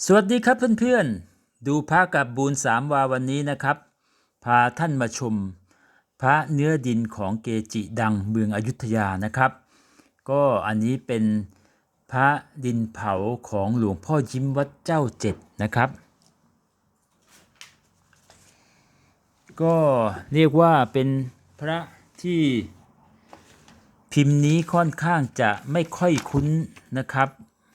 สวัสดีครับเพื่อนๆ ดูพระกับบูญสามวาวันนี้นะครับ พาท่านมาชม พระเนื้อดินของเกจิดังเมืองอยุธยานะครับ ก็อันนี้เป็นพระดินเผาของหลวงพ่อยิ้มวัดเจ้าเจ็ดนะครับ ก็เรียกว่าเป็นพระที่พิมพ์นี้ค่อนข้างจะไม่ค่อยคุ้นนะครับ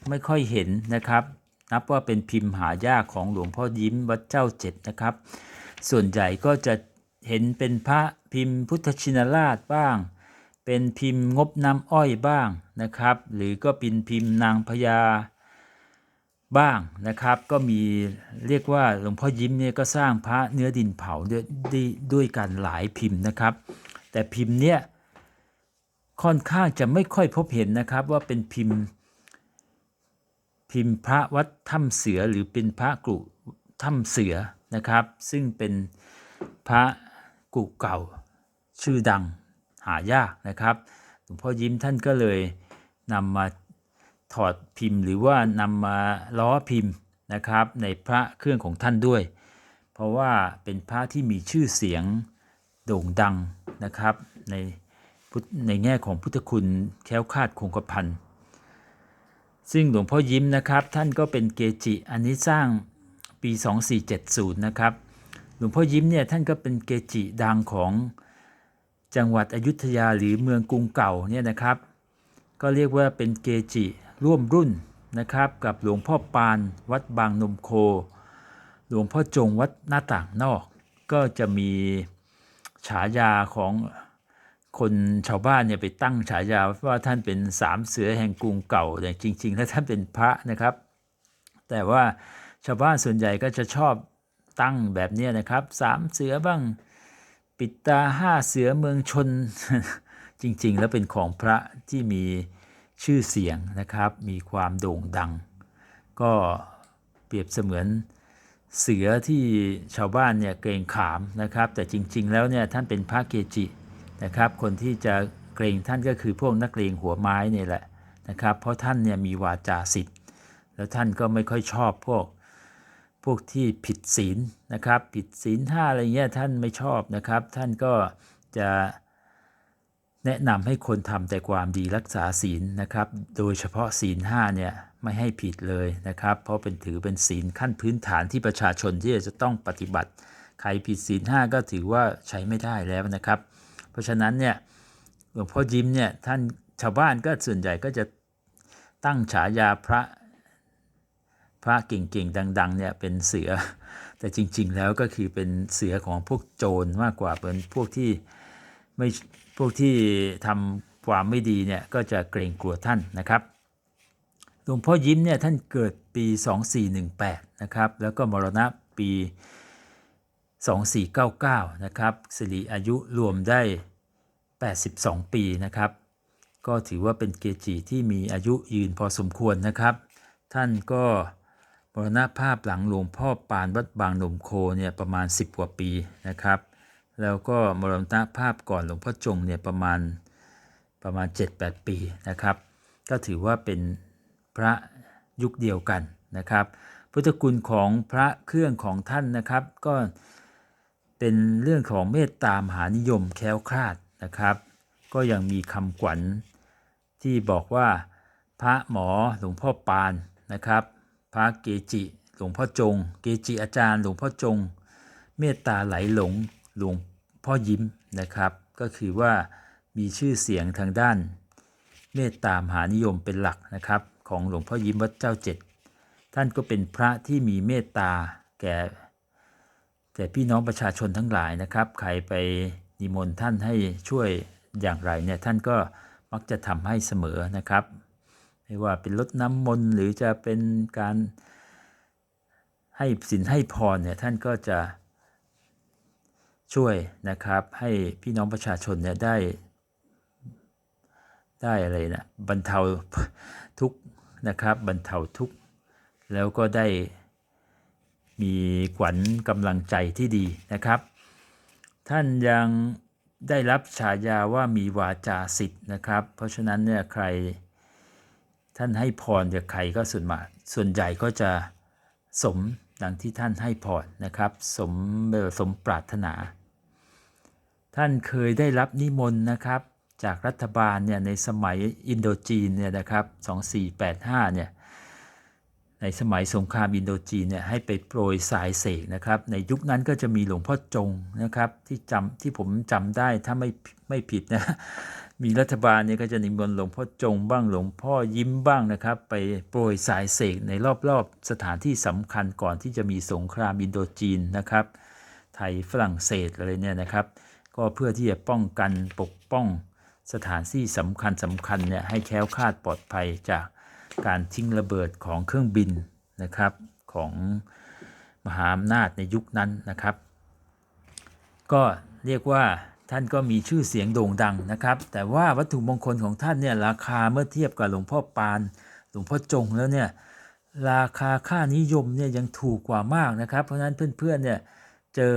ไม่ค่อยเห็นนะครับ นับว่าเป็นพิมพ์หายากของหลวงพ่อยิ้มวัดเจ้าเจ็ดนะครับ ส่วนใหญ่ก็จะเห็นเป็นพระพิมพ์พุทธชินราชบ้าง เป็นพิมพ์งบน้ำอ้อยบ้างนะครับ หรือก็เป็นพิมพ์นางพญาบ้างนะครับ ก็มีเรียกว่าหลวงพ่อยิ้มเนี่ยก็สร้างพระเนื้อดินเผาด้วยด้วยด้วยกันหลายพิมพ์นะครับ แต่พิมพ์เนี่ยค่อนข้างจะไม่ค่อยพบเห็นนะครับว่าเป็นพิมพ์ พิมพ์พระวัดถ้ำเสือหรือเป็นพระกรุถ้ำเสือนะครับ ซึ่งเป็นพระกุเก่าชื่อดังหายากนะครับหลวงพ่อยิ้มท่านก็เลยนำมาถอดพิมพ์ หรือว่านำมาล้อพิมพ์นะครับ ในพระเครื่องของท่านด้วย เพราะว่าเป็นพระที่มีชื่อเสียงโด่งดังนะครับ ในในแง่ของพุทธคุณแค้วคาดคงกระพัน ซึ่งหลวงพ่อยิ้มนะครับ ท่านก็เป็นเกจิอันนี้สร้างปี 2470 นะครับ หลวงพ่อยิ้มเนี่ยท่านก็เป็นเกจิดังของจังหวัดอยุธยาหรือเมืองกรุงเก่าเนี่ยนะครับ ก็เรียกว่าเป็นเกจิร่วมรุ่นนะครับกับหลวงพ่อปานวัดบางนมโค หลวงพ่อจงวัดหน้าต่างนอก ก็จะมีฉายาของ คนชาวบ้านเนี่ยไปตั้งฉายาว่าท่านเป็นสามเสือแห่งกรุงเก่าแต่จริง ๆ แล้วท่านเป็นพระนะครับ แต่ว่าชาวบ้านส่วนใหญ่ก็จะชอบตั้งแบบนี้นะครับสามเสือบ้างปิดตาห้าเสือเมืองชน จริง ๆ แล้วเป็นของพระที่มีชื่อเสียงนะครับ มีความโด่งดัง ก็เปรียบเสมือนเสือที่ชาวบ้านเนี่ยเกรงขามนะครับ แต่จริง ๆ แล้วเนี่ยท่านเป็นพระเกจิ นะครับ คนที่จะเกรงท่านก็คือพวกนักเลงหัวไม้เนี่ยแหละนะครับ เพราะท่านเนี่ยมีวาจาสิทธิ์แล้วท่านก็ไม่ค่อยชอบพวกพวกที่ผิดศีลนะครับ ผิดศีลห้าอะไรเงี้ยท่านไม่ชอบนะครับ ท่านก็จะแนะนำให้คนทำแต่ความดีรักษาศีลนะครับ โดยเฉพาะศีลห้าเนี่ยไม่ให้ผิดเลยนะครับ เพราะเป็นถือเป็นศีลขั้นพื้นฐานที่ประชาชนที่จะต้องปฏิบัติ ใครผิดศีลห้าก็ถือว่าใช้ไม่ได้แล้วนะครับ ราะฉะนั้นเนี่ยหลวงพ่อยิ้มเนี่ยท่านชาวบ้านก็ส่วนใหญ่ก็จะตั้งฉายาพระพระเก่งๆดังๆเนี่ยเป็นเสือ แต่จริงๆแล้วก็คือเป็นเสือของพวกโจรมากกว่าเป็นพวกที่ไม่พวกที่ทำความไม่ดีเนี่ยก็จะเกรงกลัวท่านนะครับหลวงพ่อยิ้มเนี่ยท่านเกิดปี 2418นะครับแล้วก็มรณะปี 2499 นะครับสิริอายุรวมได้ 82 ปีนะครับ ก็ถือว่าเป็นเกจิที่มีอายุยืนพอสมควรนะครับ ท่านก็มรณภาพหลังหลวงพ่อปานวัดบางหนมโคเนี่ยประมาณ 10 กว่าปีนะครับ แล้วก็มรณภาพก่อนหลวงพ่อจงเนี่ยประมาณประมาณ 7-8 ปีนะครับ ก็ถือว่าเป็นพระยุคเดียวกันนะครับ พุทธคุณของพระเครื่องของท่านนะครับ ก็ เป็นเรื่องของเมตตามหานิยมแคล้วคลาดนะครับ ก็ยังมีคำขวัญที่บอกว่าพระหมอหลวงพ่อปานนะครับ พระเกจิหลวงพ่อจง เกจิอาจารย์หลวงพ่อจง เมตตาไหลหลงหลวงพ่อยิ้มนะครับ ก็คือว่ามีชื่อเสียงทางด้าน เมตตามหานิยมเป็นหลักนะครับ ของหลวงพ่อยิ้มวัดเจ้าเจ็ดท่านก็เป็นพระที่มีเมตตาแก่ แก่พี่น้องประชาชนทั้งหลายนะครับ ใครไปนิมนต์ท่านให้ช่วยอย่างไรเนี่ยท่านก็มักจะทำให้เสมอนะครับ ไม่ว่าเป็นลดน้ำมนต์หรือจะเป็นการให้สินให้พรเนี่ยท่านก็จะช่วยนะครับ ให้พี่น้องประชาชนเนี่ยได้ ได้อะไรนะบรรเทาทุกนะครับบรรเทาทุกแล้วก็ได้ มีขวัญกำลังใจที่ดีนะครับ ท่านยังได้รับฉายาว่ามีวาจาสิทธิ์นะครับ เพราะฉะนั้นเนี่ยใครท่านให้พรจากใครก็ส่วนมากส่วนใหญ่ก็จะสมดังที่ท่านให้พรนะครับ สมสมปรารถนา ท่านเคยได้รับนิมนต์นะครับ จากรัฐบาลเนี่ยในสมัยอินโดจีนเนี่ยนะครับ 2485เนี่ย ในสมัยสงครามอินโดจีนเนี่ยให้ไปโปรยสายเสกนะครับในยุคนั้นก็จะมีหลวงพ่อจงนะครับที่จำที่ผมจำได้ถ้าไม่ไม่ผิดนะมีรัฐบาลเนี่ยก็จะนิมนต์หลวงพ่อจงบ้างหลวงพ่อยิ้มบ้างนะครับ ไปโปรยสายเสกในรอบๆสถานที่สำคัญก่อนที่จะมีสงครามอินโดจีนนะครับ ไทยฝรั่งเศสอะไรเนี่ยนะครับ ก็เพื่อที่จะป้องกันปกป้องสถานที่สำคัญสำคัญเนี่ยให้แคล้วคลาดปลอดภัยจาก การทิ้งระเบิดของเครื่องบินนะครับของมหาอำนาจในยุคนั้นนะครับ ก็เรียกว่าท่านก็มีชื่อเสียงโด่งดังนะครับ แต่ว่าวัตถุมงคลของท่านเนี่ยราคาเมื่อเทียบกับหลวงพ่อปาน หลวงพ่อจงแล้วเนี่ยราคาค่านิยมเนี่ยยังถูกกว่ามากนะครับ เพราะฉะนั้นเพื่อนๆเนี่ยเจอ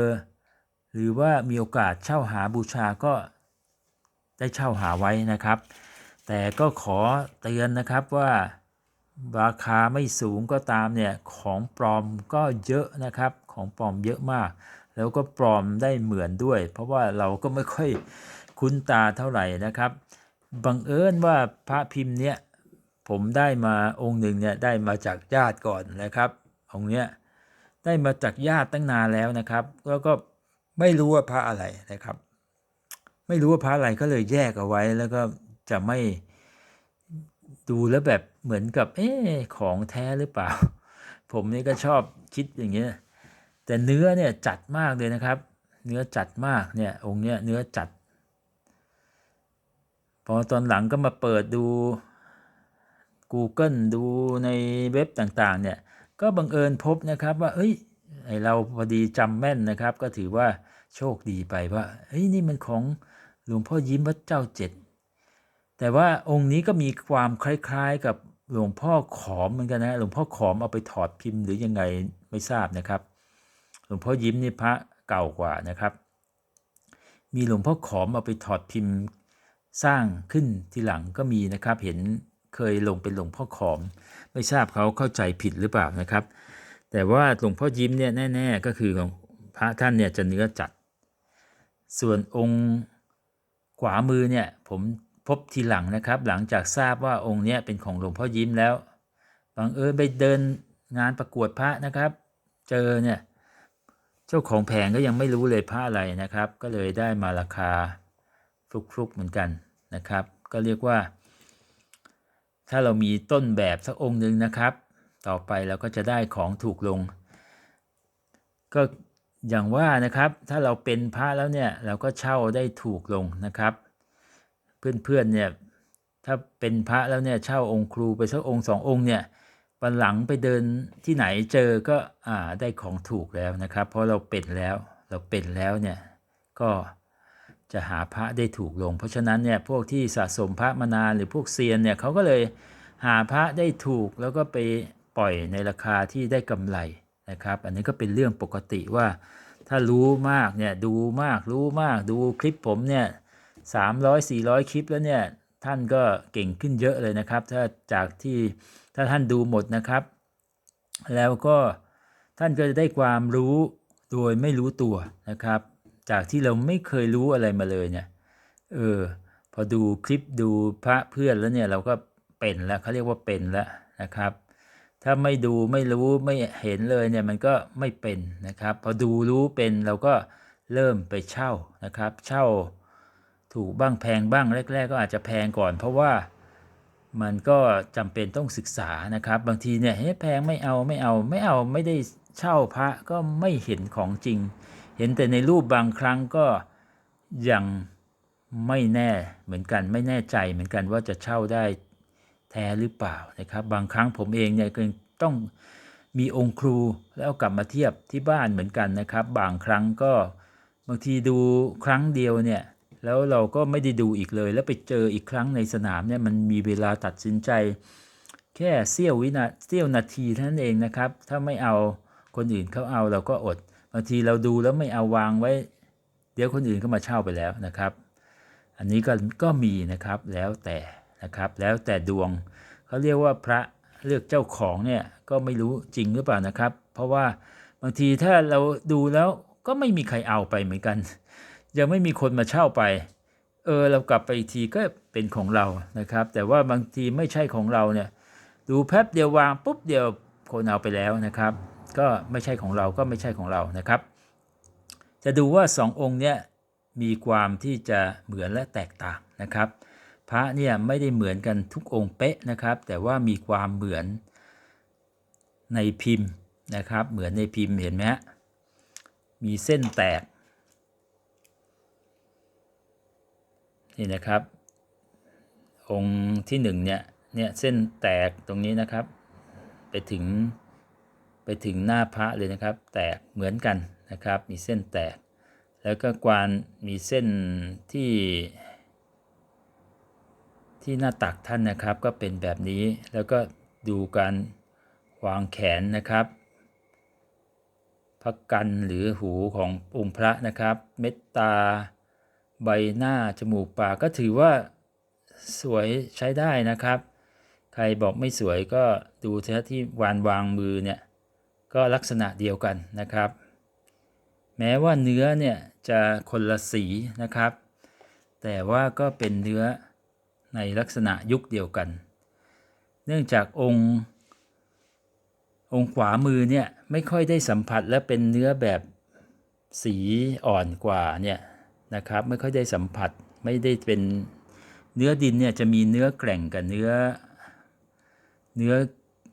หรือว่ามีโอกาสเช่าหาบูชาก็ได้เช่าหาไว้นะครับ แต่ก็ขอเตือนนะครับว่า ราคาไม่สูงก็ตามเนี่ยของปลอมก็เยอะนะครับของปลอมเยอะมาก แล้วก็ปลอมได้เหมือนด้วย เพราะว่าเราก็ไม่ค่อยคุ้นตาเท่าไหร่นะครับบังเอิญว่าพระพิมพ์เนี่ยผมได้มาองค์หนึ่งเนี่ยได้มาจากญาติก่อนนะครับองค์เนี้ยได้มาจากญาติตั้งนานแล้วนะครับ แล้วก็ไม่รู้ว่าพระอะไรนะครับ ไม่รู้ว่าพระอะไรก็เลยแยกเอาไว้แล้วก็จะไม่ ดูแล้วแบบเหมือนกับ เอ๊ของแท้หรือเปล่า ผมนี่ก็ชอบคิดอย่างเงี้ยแต่เนื้อเนี่ยจัดมากเลยนะครับ เนื้อจัดมากเนี่ยองค์เนี้ยเนื้อจัด พอตอนหลังก็มาเปิดดู Google ดูในเว็บต่างๆเนี่ยก็บังเอิญพบนะครับว่า เอ้ยไอเราพอดีจำแม่นนะครับ ก็ถือว่าโชคดีไปว่าเฮ้ยนี่มันของหลวงพ่อยิ้มวัดเจ้าเจ็ด แต่ว่าองค์นี้ก็มีความคล้ายๆกับหลวงพ่อขอมเหมือนกันนะหลวงพ่อขอมเอาไปถอดพิมพ์หรือยังไงไม่ทราบนะครับ หลวงพ่อยิ้มนี่พระเก่ากว่านะครับ มีหลวงพ่อขอมเอาไปถอดพิมพ์สร้างขึ้นทีหลังก็มีนะครับ เห็นเคยลงเป็นหลวงพ่อขอม ไม่ทราบเขาเข้าใจผิดหรือเปล่านะครับ แต่ว่าหลวงพ่อยิ้มเนี่ยแน่ ๆ ก็คือของพระท่านเนี่ยจะเนื้อจัด ส่วนองค์ขวามือเนี่ยผม พบทีหลังนะครับ หลังจากทราบว่าองค์เนี้ยเป็นของหลวงพ่อยิ้มแล้วบังเอิญไปเดินงานประกวดพระนะครับ เจอเนี่ยเจ้าของแผงก็ยังไม่รู้เลยพระอะไรนะครับ ก็เลยได้มาราคาฟลุกๆเหมือนกันนะครับ ก็เรียกว่า ถ้าเรามีต้นแบบสักองค์หนึ่งนะครับ ต่อไปเราก็จะได้ของถูกลง ก็อย่างว่านะครับ ถ้าเราเป็นพระแล้วเนี่ยเราก็เช่าได้ถูกลงนะครับ เพื่อนๆเนี่ยถ้าเป็นพระแล้วเนี่ยเช่าองค์ครูไปสักองค์สององค์เนี่ยวันหลังไปเดินที่ไหนเจอก็อ่าได้ของถูกแล้วนะครับ เพราะเราเป็นแล้วเราเป็นแล้วเนี่ยก็จะหาพระได้ถูกลง เพราะฉะนั้นเนี่ยพวกที่สะสมพระมานานหรือพวกเซียนเนี่ยเขาก็เลยหาพระได้ถูกแล้วก็ไปปล่อยในราคาที่ได้กำไรนะครับ อันนี้ก็เป็นเรื่องปกติว่าถ้ารู้มากเนี่ยดูมากรู้มากดูคลิปผมเนี่ย สามร้อยสี่ร้อยคลิปแล้วเนี่ยท่านก็เก่งขึ้นเยอะเลยนะครับ ถ้าจากที่ถ้าท่านดูหมดนะครับ แล้วก็ท่านก็จะได้ความรู้โดยไม่รู้ตัวนะครับ จากที่เราไม่เคยรู้อะไรมาเลยเนี่ยเออพอดูคลิปดูพระเพื่อนแล้วเนี่ยเราก็เป็นแล้วเขาเรียกว่าเป็นแล้วนะครับ ถ้าไม่ดูไม่รู้ไม่เห็นเลยเนี่ยมันก็ไม่เป็นนะครับ พอดูรู้เป็นเราก็เริ่มไปเช่านะครับ เช่า ถูกบ้างแพงบ้างแรก ๆ ก็อาจจะแพงก่อน เพราะว่ามันก็จำเป็นต้องศึกษานะครับ บางทีเนี่ยเฮ้แพงไม่เอาไม่เอาไม่เอาไม่ได้เช่าพระก็ไม่เห็นของจริง เห็นแต่ในรูปบางครั้งก็ยังไม่แน่เหมือนกันไม่แน่ใจเหมือนกันว่าจะเช่าได้แท้หรือเปล่านะครับ บางครั้งผมเองเนี่ยก็ต้องมีองค์ครูแล้วกลับมาเทียบที่บ้านเหมือนกันนะครับ บางครั้งก็บางทีดูครั้งเดียวเนี่ย แล้วเราก็ไม่ได้ดูอีกเลย แล้วไปเจออีกครั้งในสนามเนี่ยมันมีเวลาตัดสินใจ แค่เสี้ยววินาเสี้ยวนาทีเท่านั้นเองนะครับ ถ้าไม่เอาคนอื่นเขาเอาเราก็อดบางทีเราดูแล้วไม่เอาวางไว้ เดี๋ยวคนอื่นก็มาเช่าไปแล้วนะครับ อันนี้ก็ก็มีนะครับแล้วแต่นะครับแล้วแต่ดวงเขาเรียกว่าพระเลือกเจ้าของเนี่ยก็ไม่รู้จริงหรือเปล่านะครับ เพราะว่าบางทีถ้าเราดูแล้วก็ไม่มีใครเอาไปเหมือนกัน ยังไม่มีคนมาเช่าไป เออเรากลับไปอีกทีก็เป็นของเรานะครับ แต่ว่าบางทีไม่ใช่ของเราเนี่ย ดูแป๊บเดียววางปุ๊บเดียวคนเอาไปแล้วนะครับ ก็ไม่ใช่ของเราก็ไม่ใช่ของเรานะครับ จะดูว่าสององค์เนี่ยมีความที่จะเหมือนและแตกต่างนะครับ พระเนี่ยไม่ได้เหมือนกันทุกองค์เป๊ะนะครับ แต่ว่ามีความเหมือนในพิมพ์นะครับ เหมือนในพิมพ์เห็นไหมมีเส้นแตก นี่นะครับ องค์ที่หนึ่งเนี่ยเนี่ยเส้นแตกตรงนี้นะครับ ไปถึงไปถึงหน้าพระเลยนะครับ แตกเหมือนกันนะครับ มีเส้นแตก แล้วก็กวานมีเส้นที่ที่หน้าตักท่านนะครับก็เป็นแบบนี้แล้วก็ดูการวางแขนนะครับพระกันหรือหูขององค์พระนะครับ เม็ดตา ใบหน้าจมูกปากก็ถือว่าสวยใช้ได้นะครับ ใครบอกไม่สวยก็ดูเถอะที่วานวางมือเนี่ยก็ลักษณะเดียวกันนะครับ แม้ว่าเนื้อเนี่ยจะคนละสีนะครับ แต่ว่าก็เป็นเนื้อในลักษณะยุคเดียวกัน เนื่องจากองค์ องค์ขวามือเนี่ยไม่ค่อยได้สัมผัสและเป็นเนื้อแบบสีอ่อนกว่าเนี่ย นะครับไม่ค่อยได้สัมผัสไม่ได้เป็นเนื้อดินเนี่ยจะมีเนื้อแกร่งกับเนื้อ เนื้อ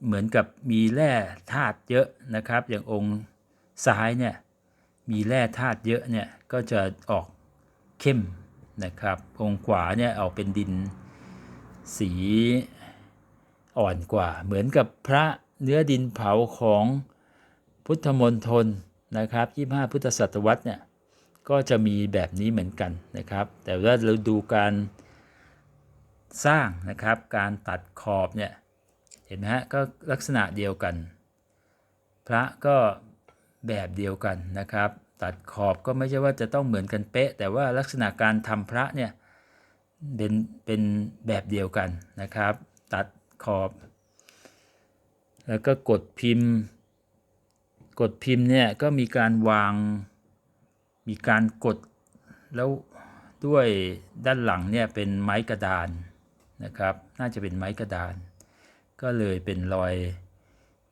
เหมือนกับมีแร่ธาตุเยอะนะครับ อย่างองค์ซ้ายเนี่ยมีแร่ธาตุเยอะเนี่ยก็จะออกเข้มนะครับ องค์ขวาเนี่ยออกเป็นดินสีอ่อนกว่า เหมือนกับพระเนื้อดินเผาของพุทธมณฑลนะครับ25พุทธศตวรรษเนี่ย ก็จะมีแบบนี้เหมือนกันนะครับ แต่ว่าเราดูการสร้างนะครับการตัดขอบเนี่ยเห็นไหมฮะก็ลักษณะเดียวกัน พระก็แบบเดียวกันนะครับ ตัดขอบก็ไม่ใช่ว่าจะต้องเหมือนกันเป๊ะ แต่ว่าลักษณะการทำพระเนี่ยเป็นเป็นแบบเดียวกันนะครับ ตัดขอบ แล้วก็กดพิมพ์ กดพิมพ์เนี่ยก็มีการวาง มีการกดแล้วด้วยด้านหลังเนี่ยเป็นไม้กระดานนะครับ น่าจะเป็นไม้กระดาน ก็เลยเป็นรอย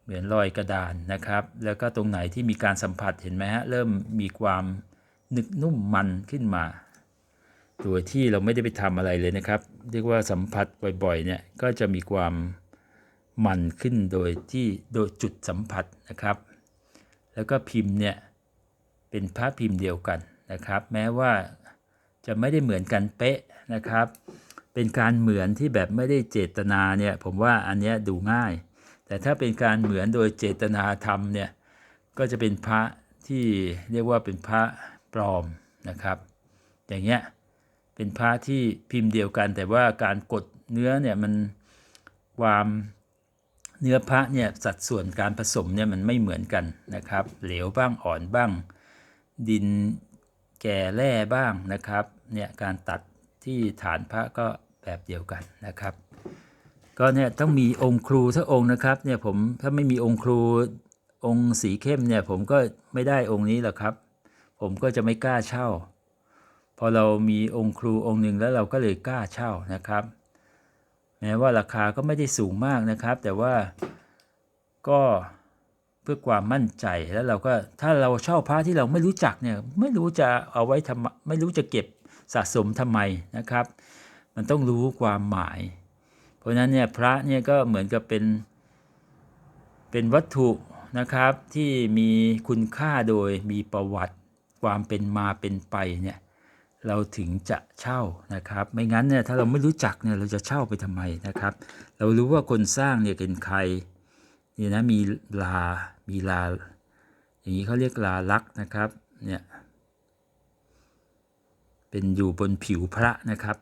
เหมือนรอยกระดานนะครับ แล้วก็ตรงไหนที่มีการสัมผัสเห็นไหมฮะเริ่มมีความหนึกนุ่มมันขึ้นมาโดยที่เราไม่ได้ไปทำอะไรเลยนะครับ เรียกว่าสัมผัสบ่อยๆเนี่ยก็จะมีความมันขึ้นโดยที่โดยจุดสัมผัสนะครับ แล้วก็พิมพ์เนี่ย เป็นพระพิมพ์เดียวกันนะครับ แม้ว่าจะไม่ได้เหมือนกันเป๊ะนะครับ เป็นการเหมือนที่แบบไม่ได้เจตนาเนี่ยผมว่าอันเนี้ยดูง่าย แต่ถ้าเป็นการเหมือนโดยเจตนาทำเนี่ยก็จะเป็นพระที่เรียกว่าเป็นพระปลอมนะครับ อย่างเงี้ยเป็นพระที่พิมพ์เดียวกัน แต่ว่าการกดเนื้อเนี่ยมันความเนื้อพระเนี่ยสัดส่วนการผสมเนี่ยมันไม่เหมือนกันนะครับ เหลวบ้างอ่อนบ้าง ดินแก่แร่บ้างนะครับเนี่ยการตัดที่ฐานพระก็แบบเดียวกันนะครับ ก็เนี่ยต้องมีองค์ครูสักองค์นะครับเนี่ยผมถ้าไม่มีองค์ครูองค์สีเข้มเนี่ยผมก็ไม่ได้องค์นี้หรอกครับ ผมก็จะไม่กล้าเช่า พอเรามีองค์ครูองค์หนึ่งแล้วเราก็เลยกล้าเช่านะครับ แม้ว่าราคาก็ไม่ได้สูงมากนะครับ แต่ว่าก็ เพื่อความมั่นใจแล้วเราก็ถ้าเราเช่าพระที่เราไม่รู้จักเนี่ยไม่รู้จะเอาไว้ทำไม่รู้จะเก็บสะสมทำไมนะครับ มันต้องรู้ความหมาย เพราะฉะนั้นเนี่ยพระเนี่ยก็เหมือนกับเป็นเป็นวัตถุนะครับที่มีคุณค่าโดยมีประวัติความเป็นมาเป็นไปเนี่ยเราถึงจะเช่านะครับ ไม่งั้นเนี่ยถ้าเราไม่รู้จักเนี่ยเราจะเช่าไปทำไมนะครับ เรารู้ว่าคนสร้างเนี่ยเป็นใครเนี่ยนะมีลา มีลา อย่างนี้เขาเรียกลาลักนะครับ เนี่ย เป็นอยู่บนผิวพระนะครับ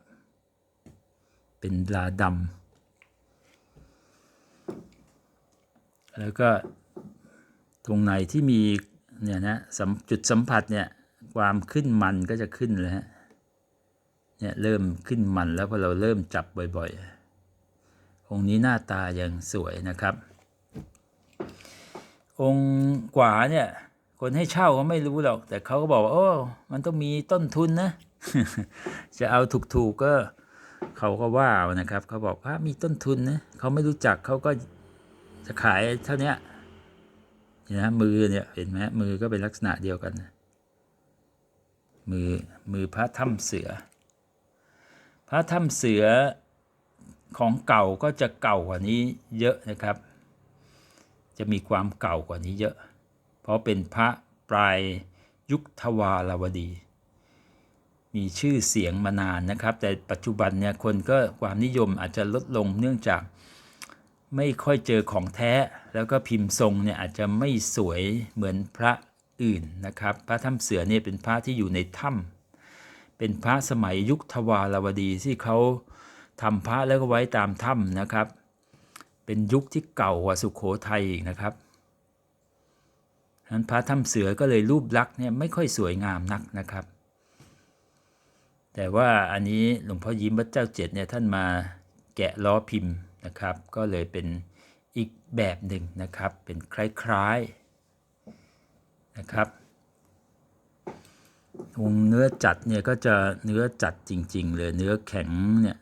เป็นลาดำ แล้วก็ตรงไหนที่มีเนี่ยนะจุดสัมผัสเนี่ยความขึ้นมันก็จะขึ้นเลยฮะ เนี่ยเริ่มขึ้นมันแล้วพอเราเริ่มจับบ่อยๆองค์นี้หน้าตายังสวยนะครับ องค์กว่าเนี่ย คนให้เช่าเขาไม่รู้หรอก แต่เขาก็บอกว่าโอ้มันต้องมีต้นทุนนะ จะเอาถูกๆก็เขาก็ว่านะครับเขาบอกพระมีต้นทุนนะเขาไม่รู้จักเขาก็จะขายเท่านี้นไหมมือเนี่ยเห็นไหมมือก็เป็นลักษณะเดียวกันนะมือมือพระถ้ำเสือ พระถ้ำเสือของเก่าก็จะเก่ากว่านี้เยอะนะครับ จะมีความเก่ากว่านี้เยอะ เพราะเป็นพระปลายยุคทวารวดี มีชื่อเสียงมานานนะครับ แต่ปัจจุบันเนี่ยคนก็ความนิยมอาจจะลดลงเนื่องจากไม่ค่อยเจอของแท้ แล้วก็พิมพ์ทรงเนี่ยอาจจะไม่สวยเหมือนพระอื่นนะครับ พระถ้ำเสือเนี่ยเป็นพระที่อยู่ในถ้ำเป็นพระสมัยยุคทวารวดีที่เขาทำพระแล้วก็ไว้ตามถ้ำนะครับ เป็นยุคที่เก่ากว่าสุขโขทัยอีกนะครับฉะนั้นพระถ้ำเสือก็เลยรูปลักษณ์เนี่ยไม่ค่อยสวยงามนักนะครับ แต่ว่าอันนี้หลวงพ่อยิ้มวัดเจ้าเจ็ดเนี่ยท่านมาแกะล้อพิมพ์นะครับ ก็เลยเป็นอีกแบบหนึ่งนะครับ เป็นคล้ายๆนะครับองเนื้อจัดเนี่ยก็จะเนื้อจัดจริง ๆ เลยเนื้อแข็งเนี่ย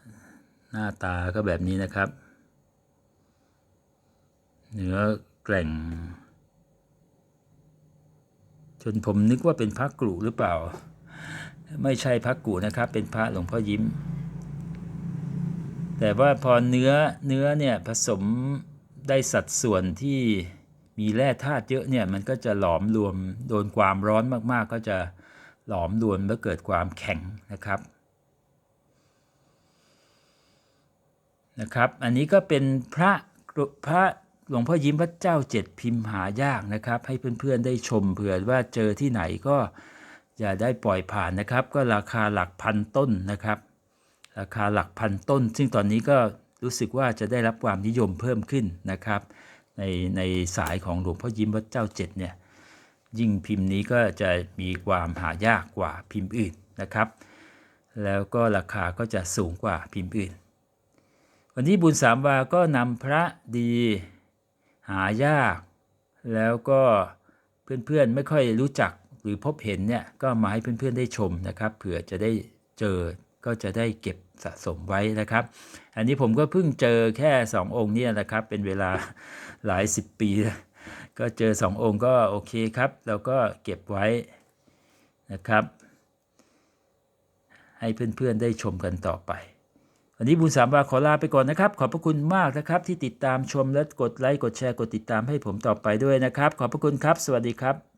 หน้าตาก็แบบนี้นะครับ เนื้อแกร่ง จนผมนึกว่าเป็นพระกรุหรือเปล่า ไม่ใช่พระกุนะครับ เป็นพระหลวงพ่อยิ้ม แต่ว่าพอเนื้อเนื้อเนี่ยผสมได้สัดส่วนที่มีแร่ธาตุเยอะเนี่ยมันก็จะหลอมรวมโดนความร้อนมากๆ ก็จะหลอมรวมแล้วเกิดความแข็งนะครับนะครับ อันนี้ก็เป็นพระพระ หลวงพ่อยิ้มพระเจ้าเจ็ดพิมพ์หายากนะครับ ให้เพื่อนๆได้ชมเผื่อว่าเจอที่ไหนก็อย่าได้ปล่อยผ่านนะครับ ก็ราคาหลักพันต้นนะครับ ราคาหลักพันต้น ซึ่งตอนนี้ก็รู้สึกว่าจะได้รับความนิยมเพิ่มขึ้นนะครับ ในในสายของหลวงพ่อยิ้มวัดเจ้าเจ็ดเนี่ยยิ่งพิมพ์นี้ก็จะมีความหายากกว่าพิมพ์อื่นนะครับ แล้วก็ราคาก็จะสูงกว่าพิมพ์อื่น วันนี้บุญสามวาก็นำพระดี หายาก แล้วก็เพื่อนๆไม่ค่อยรู้จักหรือพบเห็นเนี่ยก็มาให้เพื่อนๆได้ชมนะครับเผื่อจะได้เจอก็จะได้เก็บสะสมไว้นะครับ อันนี้ผมก็เพิ่งเจอแค่สององค์เนี่ยนะครับ เป็นเวลาหลายสิบปีแล้วก็เจอสององค์ก็โอเคครับเราก็เก็บไว้นะครับ ให้เพื่อนๆได้ชมกันต่อไป วันนี้บุญสามวาขอลาไปก่อนนะครับ ขอบพระคุณมากนะครับ ที่ติดตามชมและกดไลค์กดแชร์กดติดตามให้ผมต่อไปด้วยนะครับ ขอบพระคุณครับ สวัสดีครับ